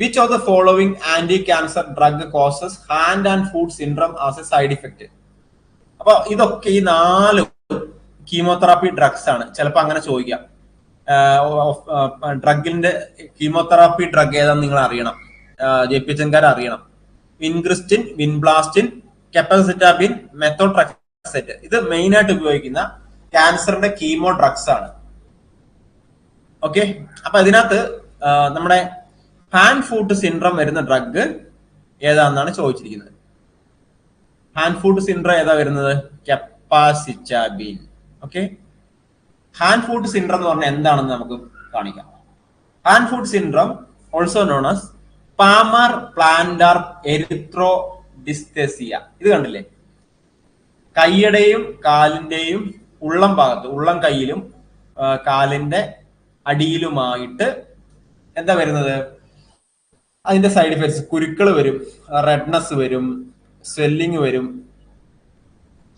Which of the following anti cancer drug causes hand and foot syndrome as a side effect അപ്പൊ ഇതൊക്കെ ഈ നാല് chemotherapy drugs ആണ്. ചിലപ്പോ അങ്ങനെ ചോദിക്കാം. ഡ്രഗിന്റെ കീമോതെറാപ്പി ഡ്രഗ് ഏതാണെന്ന് നിങ്ങൾ അറിയണം. ജെ പി എച്ച് അറിയണം. വിൻഗ്രിസ്റ്റിൻ വിൻബ്ലാസ്റ്റിൻ കെപ്പസിറ്റാബിൻ മെത്തോട്രക്സെറ്റ് ഇത് മെയിൻ ആയിട്ട് ഉപയോഗിക്കുന്ന ക്യാൻസറിന്റെ കീമോ ഡ്രഗ്സ് ആണ്. ഓക്കെ അപ്പൊ അതിനകത്ത് നമ്മുടെ ഹാൻഡ് ഫുട്ട് സിൻഡ്രം വരുന്ന ഡ്രഗ് ഏതാണെന്നാണ് ചോദിച്ചിരിക്കുന്നത്. ഹാൻഡ് ഫൂട്ട് സിൻഡ്രം ഏതാ വരുന്നത്? Capecitabine okay hand foot syndrome എന്ന് പറഞ്ഞാൽ എന്താണെന്ന് നമുക്ക് കാണിക്കാം. Hand foot syndrome also known as palmar plantar erythrodysesthesia ഇത് കണ്ടില്ലേ? കൈയുടെയും കാലിന്റെയും ഉള്ളം ഭാഗത്ത് ഉള്ളം കൈയിലും കാലിന്റെ അടിയിലുമായിട്ട് എന്താ വരുന്നത്? അതിന്റെ സൈഡ് ഇഫക്ട്സ് കുരുക്കൾ വരും റെഡ്നെസ് വരും സ്വെല്ലിങ് വരും.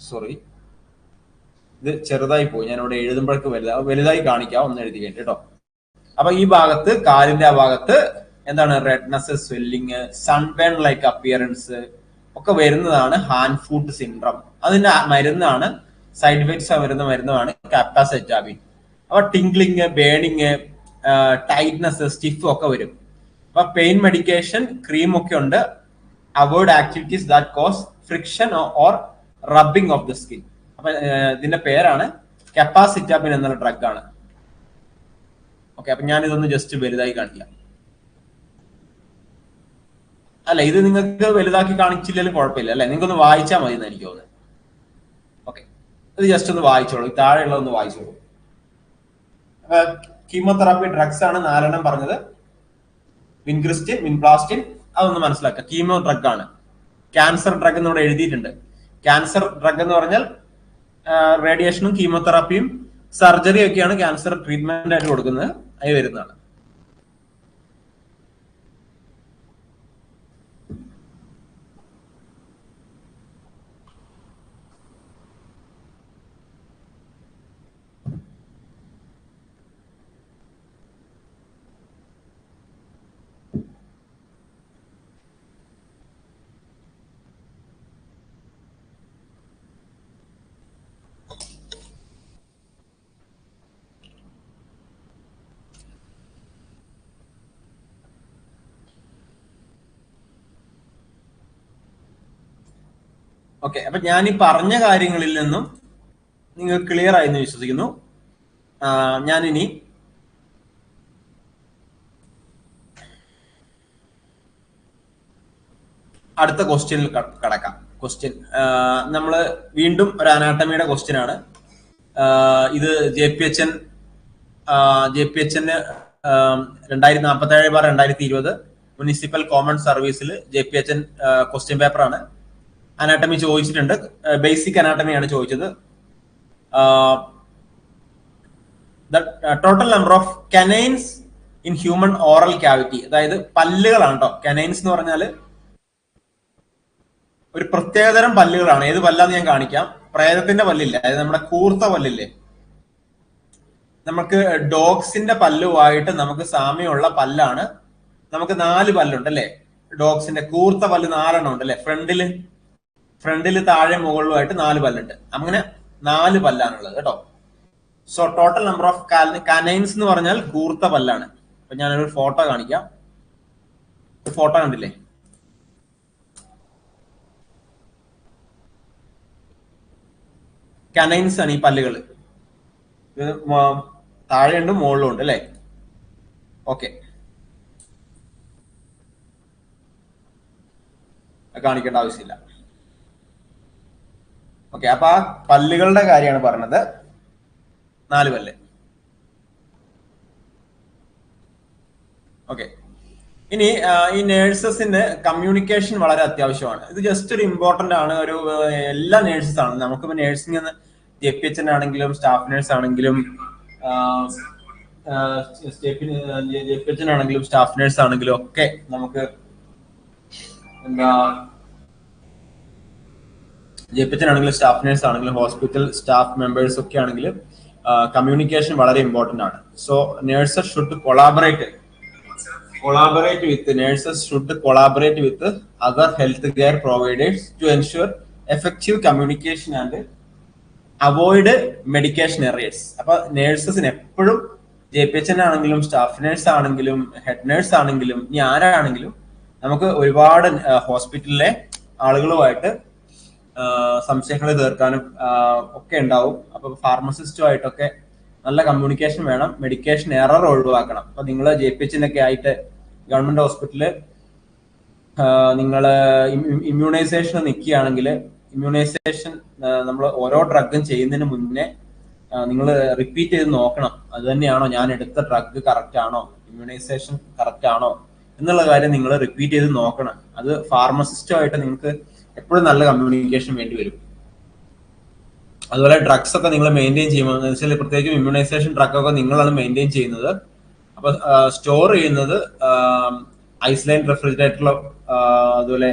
സോറി ഇത് ചെറുതായി പോയി. ഞാൻ ഇവിടെ എഴുതുമ്പോഴേക്ക് വലുതാ വലുതായി കാണിക്കാം. ഒന്ന് എഴുതി കേട്ടോ. അപ്പൊ ഈ ഭാഗത്ത് കാലിന്റെ ആ ഭാഗത്ത് എന്താണ് redness swelling sunburn like appearance ഒക്കെ വരുന്നതാണ് ഹാൻഡ് ഫുഡ് സിൻഡ്രം അതിന്റെ മരുന്നാണ് സൈഡ് ഇഫക്ട്സ് വരുന്ന മരുന്നാണ് കാപ്പാസെറ്റാബിൻ അപ്പൊ ടിംഗ്ലിങ് ബേണിങ് ടൈറ്റ്നസ് സ്റ്റിഫ് ഒക്കെ വരും. അപ്പൊ പെയിൻ മെഡിക്കേഷൻ ക്രീം ഒക്കെ ഉണ്ട്. Avoid activities that cause friction or rubbing of the skin അപ്പൊ ഇതിന്റെ പേരാണ് കെപ്പാസിറ്റാബിൻ എന്നുള്ള ഡ്രഗ് ആണ്. ഓക്കെ അപ്പൊ ഞാൻ ഇതൊന്ന് ജസ്റ്റ് വലുതായി കാണിക്കാം. അല്ല ഇത് നിങ്ങൾക്ക് വലുതാക്കി കാണിച്ചില്ലെങ്കിലും കുഴപ്പമില്ല അല്ലെ? നിങ്ങൾക്കൊന്ന് വായിച്ചാൽ മതി എന്ന് എനിക്ക് തോന്നുന്നത് ഓക്കെ ഇത് ജസ്റ്റ് ഒന്ന് വായിച്ചോളൂ. താഴെയുള്ളതൊന്ന് വായിച്ചോളൂ. കീമോതെറാപ്പി ഡ്രഗ്സ് ആണ് നാലെണ്ണം പറഞ്ഞത്. വിൻഗ്രിസ്റ്റിൻ വിൻപ്ലാസ്റ്റിൻ അതൊന്ന് മനസ്സിലാക്കുക കീമോ ഡ്രഗ് ആണ്. ക്യാൻസർ ഡ്രഗ് എന്ന് ഇവിടെ എഴുതിയിട്ടുണ്ട്. ക്യാൻസർ ഡ്രഗ് എന്ന് പറഞ്ഞാൽ റേഡിയേഷനും കീമോതെറാപ്പിയും സർജറിയും ഒക്കെയാണ് ക്യാൻസർ ട്രീറ്റ്മെന്റ് ആയിട്ട് കൊടുക്കുന്നത്. അതിൽ വരുന്നതാണ്. ഓക്കെ അപ്പൊ ഞാൻ ഈ പറഞ്ഞ കാര്യങ്ങളിൽ നിന്നും നിങ്ങൾ ക്ലിയർ ആയി എന്ന് വിശ്വസിക്കുന്നു. ഞാൻ ഇനി അടുത്ത ക്വസ്റ്റ്യനിൽ കടക്കാം. ക്വസ്റ്റ്യൻ നമ്മൾ വീണ്ടും ഒരു അനാട്ടമിയുടെ ക്വസ്റ്റ്യൻ ആണ്. ഇത് J P H N J P H N രണ്ടായിരത്തി നാൽപ്പത്തി ഏഴ് ബാർ രണ്ടായിരത്തി ഇരുപത് മുനിസിപ്പൽ കോമൺ സർവീസിൽ J P H N question paper ആണ്. അനാട്ടമി ചോദിച്ചിട്ടുണ്ട്. ബേസിക് അനാട്ടമിയാണ് ചോദിച്ചത്. Total number of canines in human oral cavity അതായത് പല്ലുകളാണ് കേട്ടോ കനൈൻസ് എന്ന് പറഞ്ഞാൽ ഒരു പ്രത്യേകതരം പല്ലുകളാണ്. ഏത് പല്ലാന്ന് ഞാൻ കാണിക്കാം. പ്രേതത്തിന്റെ പല്ലില്ല? അതായത് നമ്മുടെ കൂർത്ത പല്ലില്ലേ? നമുക്ക് ഡോഗ്സിന്റെ പല്ലുമായിട്ട് നമുക്ക് സാമ്യമുള്ള പല്ലാണ്. നമുക്ക് നാല് പല്ലുണ്ട് അല്ലെ? ഡോഗ്സിന്റെ കൂർത്ത പല്ല് നാലെണ്ണം ഉണ്ട് അല്ലെ? ഫ്രണ്ടിൽ ഫ്രണ്ടിൽ താഴെ മുകളിലുമായിട്ട് നാല് പല്ലുണ്ട്. അങ്ങനെ നാല് പല്ലാണുള്ളത് കേട്ടോ. So total number of canines എന്ന് പറഞ്ഞാൽ കൂർത്ത പല്ലാണ്. അപ്പൊ ഞാനൊരു ഫോട്ടോ കാണിക്കാം. ഫോട്ടോ കണ്ടില്ലേ? കനൈൻസ് ആണ് ഈ പല്ലുകൾ താഴെയുണ്ട് മുകളിലും ഉണ്ട് അല്ലേ ഓക്കെ കാണിക്കേണ്ട ആവശ്യമില്ല. ഓക്കെ അപ്പൊ ആ പല്ലുകളുടെ കാര്യമാണ് പറഞ്ഞത്. നാല് പല്ല്. ഓക്കെ. ഇനി ഈ നേഴ്സസിന് കമ്മ്യൂണിക്കേഷൻ വളരെ അത്യാവശ്യമാണ്. ഇത് ജസ്റ്റ് ഒരു ഇമ്പോർട്ടന്റ് ആണ്. ഒരു എല്ലാ നേഴ്സസ് ആണ്. നമുക്കിപ്പോ നേഴ്സിംഗ് എന്ന് ജെ പി എച്ച് ആണെങ്കിലും സ്റ്റാഫ് നേഴ്സ് ആണെങ്കിലും ജെ പി എച്ച് ആണെങ്കിലും സ്റ്റാഫ് നേഴ്സ് ആണെങ്കിലും ഒക്കെ നമുക്ക് എന്താ ജെ പി സ്റ്റാഫ് നേഴ്സ് ആണെങ്കിലും ഹോസ്പിറ്റൽ സ്റ്റാഫ് മെമ്പേഴ്സ് ഒക്കെ ആണെങ്കിലും കമ്മ്യൂണിക്കേഷൻ വളരെ ഇമ്പോർട്ടന്റ് ആണ്. So nurses should collaborate collaborate with nurses should collaborate with other health care providers to ensure effective communication and avoid medication errors അപ്പൊ നേഴ്സസിന് എപ്പോഴും J P H N ആണെങ്കിലും staff nurse ആണെങ്കിലും head nurse ആണെങ്കിലും ഇനി ആരാണെങ്കിലും നമുക്ക് ഒരുപാട് ഹോസ്പിറ്റലിലെ ആളുകളുമായിട്ട് സംശയങ്ങൾ തീർക്കാനും ഒക്കെ ഉണ്ടാവും. അപ്പൊ ഫാർമസിസ്റ്റുമായിട്ടൊക്കെ നല്ല കമ്മ്യൂണിക്കേഷൻ വേണം. മെഡിക്കേഷൻ എറർ ഒഴിവാക്കണം. അപ്പൊ നിങ്ങൾ ജെ പി എച്ചിനൊക്കെ ആയിട്ട് ഗവൺമെന്റ് ഹോസ്പിറ്റലിൽ നിങ്ങൾ ഇമ്മ്യൂണൈസേഷൻ നിൽക്കുകയാണെങ്കിൽ ഇമ്മ്യൂണൈസേഷൻ നമ്മൾ ഓരോ ഡ്രഗും ചെയ്യുന്നതിന് മുന്നേ നിങ്ങൾ റിപ്പീറ്റ് ചെയ്ത് നോക്കണം. അത് തന്നെയാണോ ഞാൻ എടുത്ത ഡ്രഗ് കറക്റ്റ് ആണോ? ഇമ്മ്യൂണൈസേഷൻ കറക്റ്റ് ആണോ? എന്നുള്ള കാര്യം നിങ്ങൾ റിപ്പീറ്റ് ചെയ്ത് നോക്കണം. അത് ഫാർമസിസ്റ്റുമായിട്ട് നിങ്ങൾക്ക് എപ്പോഴും നല്ല കമ്മ്യൂണിക്കേഷൻ വേണ്ടി വരും. അതുപോലെ ഡ്രഗ്സ് ഒക്കെ നിങ്ങൾ മെയിന്റെയിൻ ചെയ്യുമ്പോൾ വെച്ചാൽ പ്രത്യേകിച്ചും ഇമ്മ്യൂണൈസേഷൻ ഡ്രഗ് ഒക്കെ നിങ്ങളാണ് മെയിന്റെയിൻ ചെയ്യുന്നത്. അപ്പൊ സ്റ്റോർ ചെയ്യുന്നത് ഐസ്ലൈൻ റെഫ്രിജറേറ്ററിലോ അതുപോലെ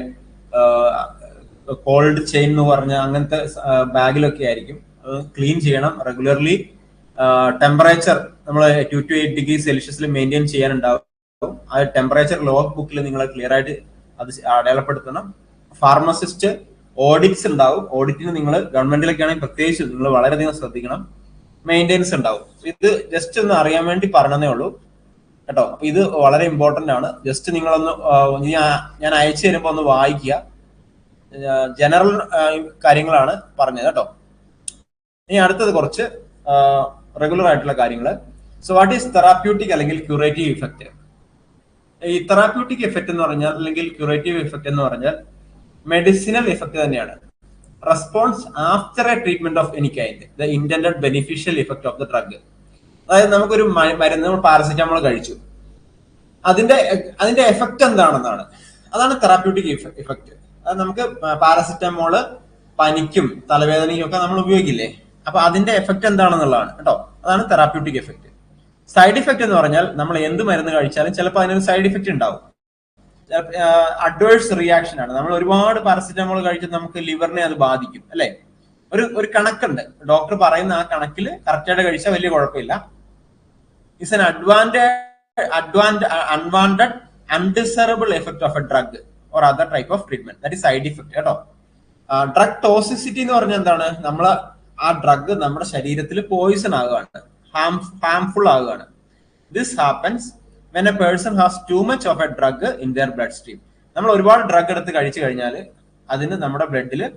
കോൾഡ് ചെയിൻ എന്ന് പറഞ്ഞ അങ്ങനത്തെ ബാഗിലൊക്കെ ആയിരിക്കും. അത് ക്ലീൻ ചെയ്യണം. റെഗുലർലി ടെമ്പറേച്ചർ നമ്മൾ ടു ടു എയ്റ്റ് ഡിഗ്രി സെൽഷ്യസിൽ മെയിന്റെയിൻ ചെയ്യാനുണ്ടാവും. ആ ടെമ്പറേച്ചർ ലോഗ് ബുക്കിൽ നിങ്ങൾ ക്ലിയർ ആയിട്ട് അത് അടയാളപ്പെടുത്തണം. ഫാർമസിസ്റ്റ് ഓഡിറ്റ്സ് ഉണ്ടാവും. ഓഡിറ്റിന് നിങ്ങൾ ഗവൺമെന്റിലൊക്കെ ആണെങ്കിൽ പ്രത്യേകിച്ച് നിങ്ങൾ വളരെയധികം ശ്രദ്ധിക്കണം. മെയിന്റെനൻസ് ഉണ്ടാവും. ഇത് ജസ്റ്റ് ഒന്ന് അറിയാൻ വേണ്ടി പറഞ്ഞതേ ഉള്ളൂ. കേട്ടോ? അപ്പൊ ഇത് വളരെ ഇമ്പോർട്ടന്റ് ആണ്. ജസ്റ്റ് നിങ്ങളൊന്ന് ഞാൻ- അയച്ചു തരുമ്പോ ഒന്ന് വായിക്കുക. ജനറൽ കാര്യങ്ങളാണ് പറഞ്ഞത് കേട്ടോ. ഇനി അടുത്തത് കുറച്ച് റെഗുലർ ആയിട്ടുള്ള കാര്യങ്ങൾ സോ വാട്ട് ഈസ് തെറാപ്യൂട്ടിക് അല്ലെങ്കിൽ ക്യൂറേറ്റീവ് ഇഫക്റ്റ് ഈ തെറാപ്യൂട്ടിക് ഇഫക്റ്റ് എന്ന് പറഞ്ഞാൽ അല്ലെങ്കിൽ ക്യൂറേറ്റീവ് ഇഫക്റ്റ് എന്ന് പറഞ്ഞാൽ മെഡിസിനൽ ഇഫക്റ്റ് തന്നെയാണ്. Response after a treatment of any kind the intend beneficial effect of the drug അതായത് നമുക്കൊരു മരുന്ന് നമ്മൾ പാരസെറ്റാമോൾ കഴിച്ചു. അതിന്റെ അതിന്റെ എഫക്റ്റ് എന്താണെന്നാണ്. അതാണ് തെറാപ്യൂട്ടിക് ഇഫക്റ്റ് അത് നമുക്ക് പാരസെറ്റമോൾ പനിക്കും തലവേദനയ്ക്കും ഒക്കെ നമ്മൾ ഉപയോഗിക്കില്ലേ? അപ്പൊ അതിന്റെ എഫക്റ്റ് എന്താണെന്നുള്ളതാണ് കേട്ടോ. അതാണ് തെറാപ്യൂട്ടിക് എഫക്റ്റ് സൈഡ് ഇഫക്റ്റ് എന്ന് പറഞ്ഞാൽ നമ്മൾ എന്ത് മരുന്ന് കഴിച്ചാലും ചിലപ്പോൾ അതിനൊരു സൈഡ് ഇഫക്റ്റ് ഉണ്ടാവും. അഡ്വേഴ്സ് റിയാക്ഷൻ ആണ്. നമ്മൾ ഒരുപാട് പാരസെറ്റമോൾ കഴിച്ചാൽ നമുക്ക് ലിവറിനെ അത് ബാധിക്കും അല്ലെ? ഒരു ഒരു കണക്കുണ്ട്. ഡോക്ടർ പറയുന്ന ആ കണക്കിൽ കറക്റ്റായിട്ട് കഴിച്ചാൽ വലിയ കുഴപ്പമില്ല. Is an advantage advant unwanted undesirable effect of a drug or other type of treatment that is side effect കേട്ടോ. ഡ്രഗ് ടോസിസിറ്റി എന്ന് പറഞ്ഞാൽ എന്താണ്? നമ്മൾ ആ ഡ്രഗ് നമ്മുടെ ശരീരത്തിൽ പോയിസൺ ആകുകയാണ് harm harmful ആകുകയാണ് this happens when a person has too much of a drug in their blood stream നമ്മൾ ഒരുപാട് ഡ്രഗ് എടുത്ത് കഴിച്ചു കഴിഞ്ഞാൽ അതിന് നമ്മുടെ ബ്ലഡിൽ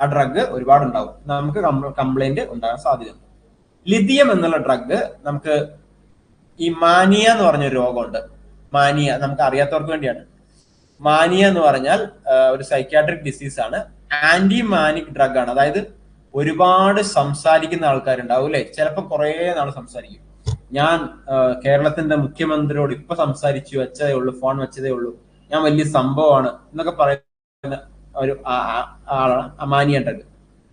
ആ ഡ്രഗ് ഒരുപാട് ഉണ്ടാവും നമുക്ക് കംപ്ലൈന്റ് ഉണ്ടാകാൻ സാധ്യതയുണ്ട് ലിഥിയം എന്നുള്ള ഡ്രഗ് നമുക്ക് ഈ മാനിയ എന്ന് പറഞ്ഞൊരു രോഗമുണ്ട്. മാനിയ നമുക്ക് അറിയാത്തവർക്ക് വേണ്ടിയാണ്. മാനിയ എന്ന് പറഞ്ഞാൽ ഒരു സൈക്യാട്രിക് ഡിസീസ് ആണ്. ആന്റി മാനിക് ഡ്രഗ് ആണ്. അതായത് ഒരുപാട് സംസാരിക്കുന്ന ആൾക്കാരുണ്ടാവും അല്ലെ? ചിലപ്പോൾ കുറെ നാൾ സംസാരിക്കും. ഞാൻ കേരളത്തിന്റെ മുഖ്യമന്ത്രിയോട് ഇപ്പൊ സംസാരിച്ചു വെച്ചതേ ഉള്ളൂ ഫോൺ വെച്ചതേ ഉള്ളൂ. ഞാൻ വലിയ സംഭവമാണ് എന്നൊക്കെ പറയുന്ന ഒരു ആളാണ് അമാനിയേണ്ടത്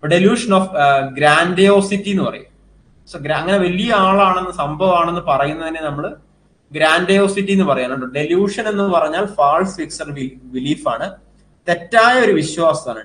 ഡെലൂഷൻ ഓഫ് ഗ്രാൻഡിയോസിറ്റി എന്ന് പറയും. സോ അങ്ങനെ വലിയ ആളാണെന്ന് സംഭവമാണെന്ന് പറയുന്നതിനെ നമ്മൾ ഗ്രാൻഡിയോസിറ്റി എന്ന് പറയാനുണ്ട് ഡെലൂഷൻ എന്ന് പറഞ്ഞാൽ ഫാൾസ് ഫിക്സഡ് ബിലീഫാണ് തെറ്റായ ഒരു വിശ്വാസമാണ്.